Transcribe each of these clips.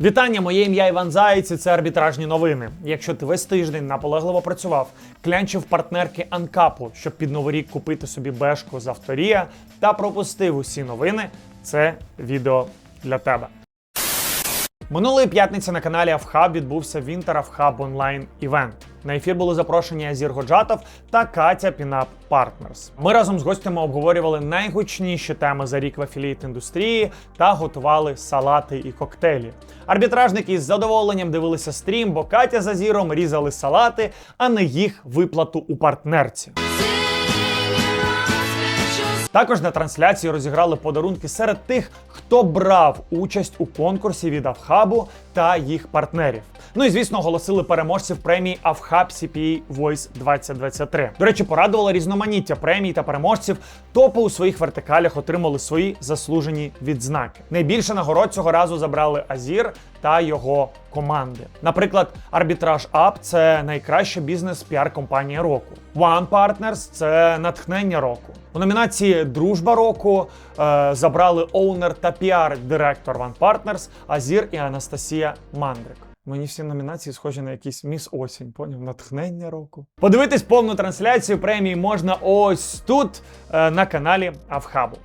Вітання, моє ім'я Іван Заєць, і це арбітражні новини. Якщо ти весь тиждень наполегливо працював, клянчив партнерки Анкапу, щоб під новий рік купити собі бешку з авторія та пропустив усі новини, це відео для тебе. Минулої п'ятниці на каналі Авхаб відбувся Вінтер Авхаб онлайн івент. На ефір були запрошені Азір Годжатов та Катя Пінап Партнерс. Ми разом з гостями обговорювали найгучніші теми за рік в афілієт індустрії та готували салати і коктейлі. Арбітражники із задоволенням дивилися стрім, бо Катя з Азіром різали салати, а не їх виплату у партнерці. Також на трансляції розіграли подарунки серед тих, хто брав участь у конкурсі від Авхабу та їх партнерів. Ну і звісно, оголосили переможців премії Авхаб CPA Voice 2023. До речі, порадувало різноманіття премій та переможців. Топи у своїх вертикалях отримали свої заслужені відзнаки. Найбільше нагород цього разу забрали Азір та його команди. Наприклад, Arbitrage Up – це найкраща бізнес-піар-компанія року. One Partners – це натхнення року. У номінації Дружба року е, забрали оунер та піар-директор One Partners Азір і Анастасія Мандрик. Мені всі номінації схожі на якийсь міс осінь, поняв? Натхнення року. Подивитись повну трансляцію премії можна ось тут е, на каналі Авхабу.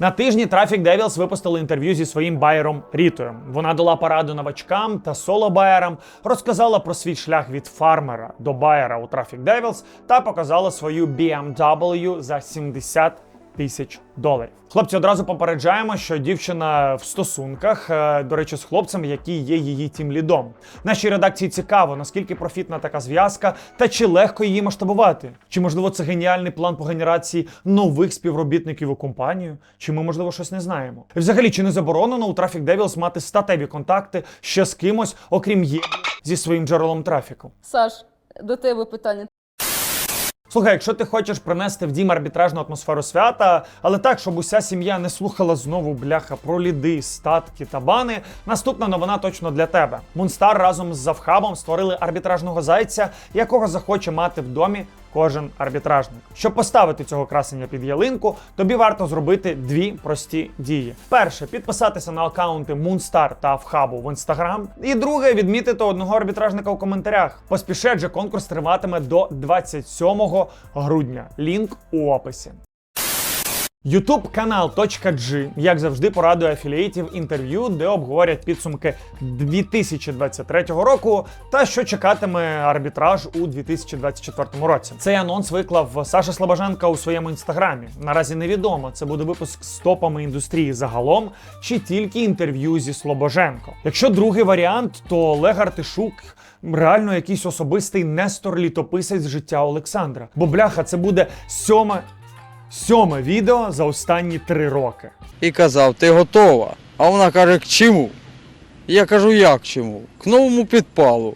На тижні Traffic Devils випустили інтерв'ю зі своїм байером Рітою. Вона дала пораду новачкам та соло-байерам, розказала про свій шлях від фармера до байера у Traffic Devils та показала свою BMW за 70 тисяч доларів. Хлопці, одразу попереджаємо, що дівчина в стосунках, е, до речі, з хлопцем, який є її тімлідом. Нашій редакції цікаво, наскільки профітна така зв'язка, та чи легко її масштабувати. Чи можливо це геніальний план по генерації нових співробітників у компанію? Чи ми, можливо, щось не знаємо? І взагалі, чи не заборонено у Traffic Devils мати статеві контакти ще з кимось, окрім є зі своїм джерелом трафіку? Саш, до тебе питання. Слухай, якщо ти хочеш принести в дім арбітражну атмосферу свята, але так, щоб уся сім'я не слухала знову бляха про ліди, статки та бани, наступна новина точно для тебе. Мунстар разом з Завхабом створили арбітражного зайця, якого захоче мати в домі кожен арбітражник. Щоб поставити цього красення під ялинку, тобі варто зробити дві прості дії: перше підписатися на аккаунти Moonstar та Авхабу в інстаграм. І друге відмітити одного арбітражника у коментарях. Поспішай, же конкурс триватиме до 27 грудня. Лінк у описі. YouTube канал .g, як завжди, порадує афілієтів інтерв'ю, де обговорять підсумки 2023 року та що чекатиме арбітраж у 2024 році. Цей анонс виклав Саша Слобоженка у своєму інстаграмі. Наразі невідомо, це буде випуск з топами індустрії загалом чи тільки інтерв'ю зі Слобоженко. Якщо другий варіант, то Олег Артишук реально якийсь особистий Нестор літописець життя Олександра. Бо бляха, це буде сьоме Сьоме відео за останні три роки. і казав, ти готова. А вона каже, к чому? Я кажу, як чому? К новому підпалу.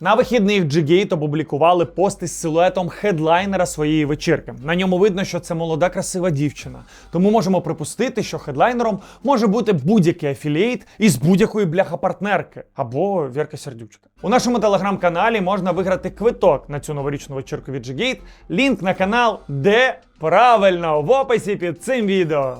На вихідних G-Gate опублікували пост із силуетом хедлайнера своєї вечірки. На ньому видно, що це молода красива дівчина. Тому можемо припустити, що хедлайнером може бути будь-який афілієт із будь-якої бляха-партнерки або Вірка Сердючка. У нашому телеграм-каналі можна виграти квиток на цю новорічну вечірку від G-Gate. Лінк на канал, де правильно в описі під цим відео.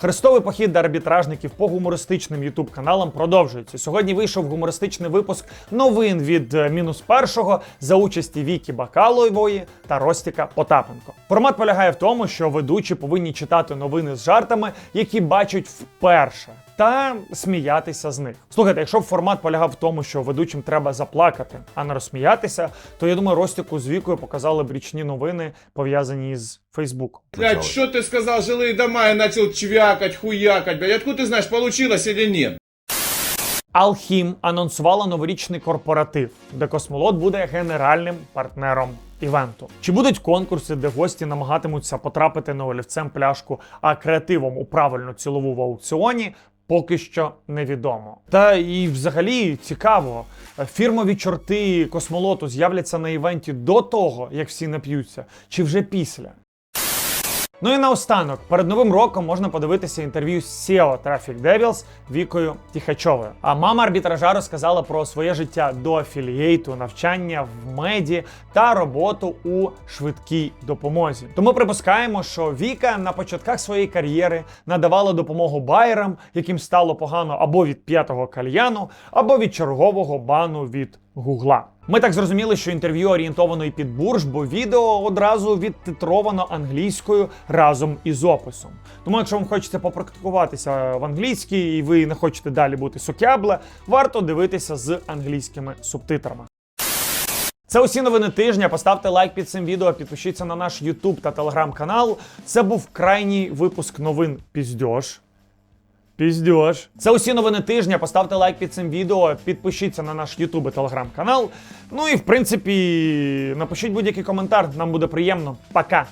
Хрестовий похід до арбітражників по гумористичним ютуб каналам продовжується. Сьогодні вийшов гумористичний випуск новин від е, мінус першого за участі Вікі Бакалової та Ростіка Потапенко. Формат полягає в тому, що ведучі повинні читати новини з жартами, які бачать вперше Та сміятися з них. Слухайте, якщо б формат полягав в тому, що ведучим треба заплакати, а не розсміятися, то я думаю, Ростіку з вікою показали б річні новини, пов'язані з Фейсбуком. Блядь, что ты сказал, жилые дома, я начал чвякать, хуякать, блядь, откуда ты знаешь, получилось или нет? Алхім анонсувала новорічний корпоратив, де космолот буде генеральним партнером івенту. Чи будуть конкурси, де гості намагатимуться потрапити на олівцем пляшку, а креативом у правильну цілову в аукціоні? Поки що невідомо. Та і взагалі цікаво, фірмові чорти космолоту з'являться на івенті до того, як всі нап'ються, чи вже після. Ну і наостанок, перед новим роком можна подивитися інтерв'ю з SEO Traffic Devils Вікою Тіхачовою. А мама арбітража розказала про своє життя до афілієйту, навчання в меді та роботу у швидкій допомозі. Тому припускаємо, що Віка на початках своєї кар'єри надавала допомогу байерам, яким стало погано або від п'ятого кальяну, або від чергового бану від Гугла. Ми так зрозуміли, що інтерв'ю орієнтовано і під бурж, бо відео одразу відтитровано англійською разом із описом. Тому, якщо вам хочеться попрактикуватися в англійській і ви не хочете далі бути сокябле, варто дивитися з англійськими субтитрами. Це усі новини тижня. Поставте лайк під цим відео, підпишіться на наш YouTube та Telegram канал. Це був крайній випуск новин Піздьош. Піздьош. Це усі новини тижня. Поставте лайк під цим відео, підпишіться на наш YouTube і телеграм-канал. Ну і в принципі, напишіть будь-який коментар, нам буде приємно. Пока!